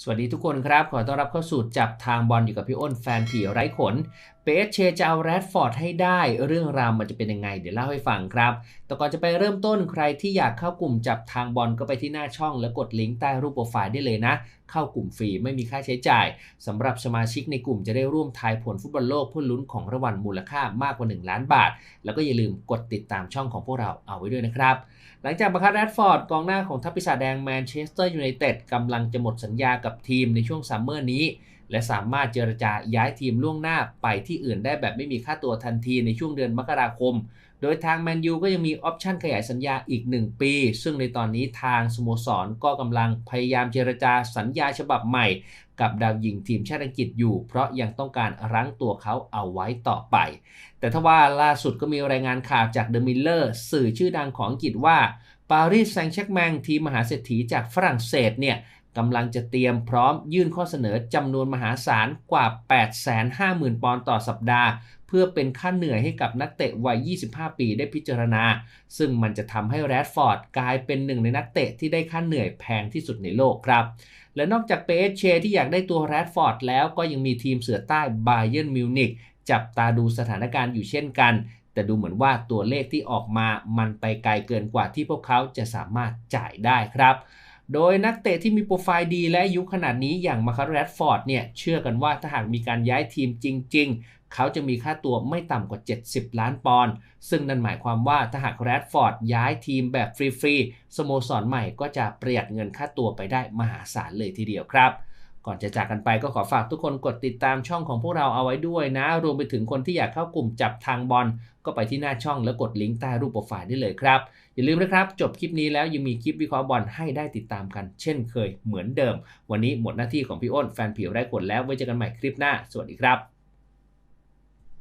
สวัสดีทุกคนครับ ขอต้อนรับเข้าสู่จับทางบอลอยู่กับพี่อ้นแฟนผีไร้ขนเปเชจะเอาแรดฟอร์ดให้ได้เรื่องราวมันจะเป็นยังไง เดี๋ยวเล่าให้ฟังครับ แต่ก่อนจะไปเริ่มต้นใครที่อยากเข้ากลุ่มจับทางบอลก็ไปที่หน้าช่อง แล้วกดลิงก์ใต้รูปโปรไฟล์ได้เลยนะ เข้ากลุ่มฟรีไม่มีค่าใช้จ่ายสำหรับสมาชิกในกลุ่มจะได้ร่วมทายผลฟุตบอลโลกเพื่อลุ้นของรางวัลมูลค่ามากกว่า 1 ล้านบาท แล้วก็อย่าลืมกดติดตามช่องของพวกเราเอาไว้ด้วยนะครับหลังจากบัคคาแรดฟอร์ดกองหน้าของทัพปีศาจแดงแมนเชสเตอร์ยูไนเต็ดกำลังจะหมดสัญญากับทีมในช่วงซัมเมอร์นี้ และสามารถเจรจาย้ายทีมล่วงหน้าไปที่อื่นได้แบบไม่มีค่าตัวทันทีในช่วงเดือนมกราคม โดยทางแมนยูก็ยังมีออปชันขยายสัญญาอีก 1 ปี ซึ่งในตอนนี้ทางสโมสรก็กำลังพยายามเจรจาสัญญาฉบับใหม่ กับดาวยิงทีมชาติอังกฤษอยู่ เพราะยังต้องการรั้งตัวเขาเอาไว้ต่อไป แต่ทว่าล่าสุดก็มีรายงานข่าวจากเดอะมิลเลอร์สื่อชื่อดังของอังกฤษว่า ปารีสแซงต์แชร์กแมงทีมมหาเศรษฐีจากฝรั่งเศสเนี่ยกำลังจะเตรียมพร้อมยื่นข้อเสนอจำนวนมหาศาลกว่า 850,000 ปอนด์ต่อสัปดาห์ เพื่อเป็นค่าเหนื่อยให้กับนักเตะวัย 25 ปีได้พิจารณา ซึ่งมันจะทำให้แรดฟอร์ดกลายเป็นหนึ่งในนักเตะที่ได้ค่าเหนื่อยแพงที่สุดในโลกครับ และนอกจากเปเชที่อยากได้ตัวแรดฟอร์ดแล้วก็ยังมีทีมเสือใต้บาเยิร์นมิวนิกจับตาดูสถานการณ์อยู่เช่นกัน แต่ดูเหมือนว่าตัวเลขที่ออกมามันไปไกลเกินกว่าที่พวกเขาจะสามารถจ่ายได้ครับโดยนักเตะที่มีโปรไฟล์ดีและอายุขนาดนี้อย่างมาคาร์แรดฟอร์ดเนี่ยเชื่อกันว่าถ้าหากมีการย้ายทีมจริง ๆ เขาจะมีค่าตัวไม่ต่ำกว่า 70 ล้านปอนด์ซึ่งนั่นหมายความว่าถ้าหากแรดฟอร์ดย้ายทีมแบบฟรี ๆ สโมสรใหม่ก็จะประหยัดเงินค่าตัวไปได้มหาศาลเลยทีเดียวครับ ก่อนจะจากกันไปก็ขอฝากทุกคนกดติดตามช่องของพวกเราเอาไว้ด้วยนะ รวมไปถึงคนที่อยากเข้ากลุ่มจับทางบอล ก็ไปที่หน้าช่องแล้วกดลิงก์ใต้รูปโปรไฟล์ได้เลยครับ อย่าลืมนะครับ จบคลิปนี้แล้วยังมีคลิปวิเคราะห์บอลให้ได้ติดตามกัน เช่นเคยเหมือนเดิม วันนี้หมดหน้าที่ของพี่อ้นแฟนผิวไร้ขนแล้วไว้เจอกันใหม่คลิปหน้า สวัสดีครับ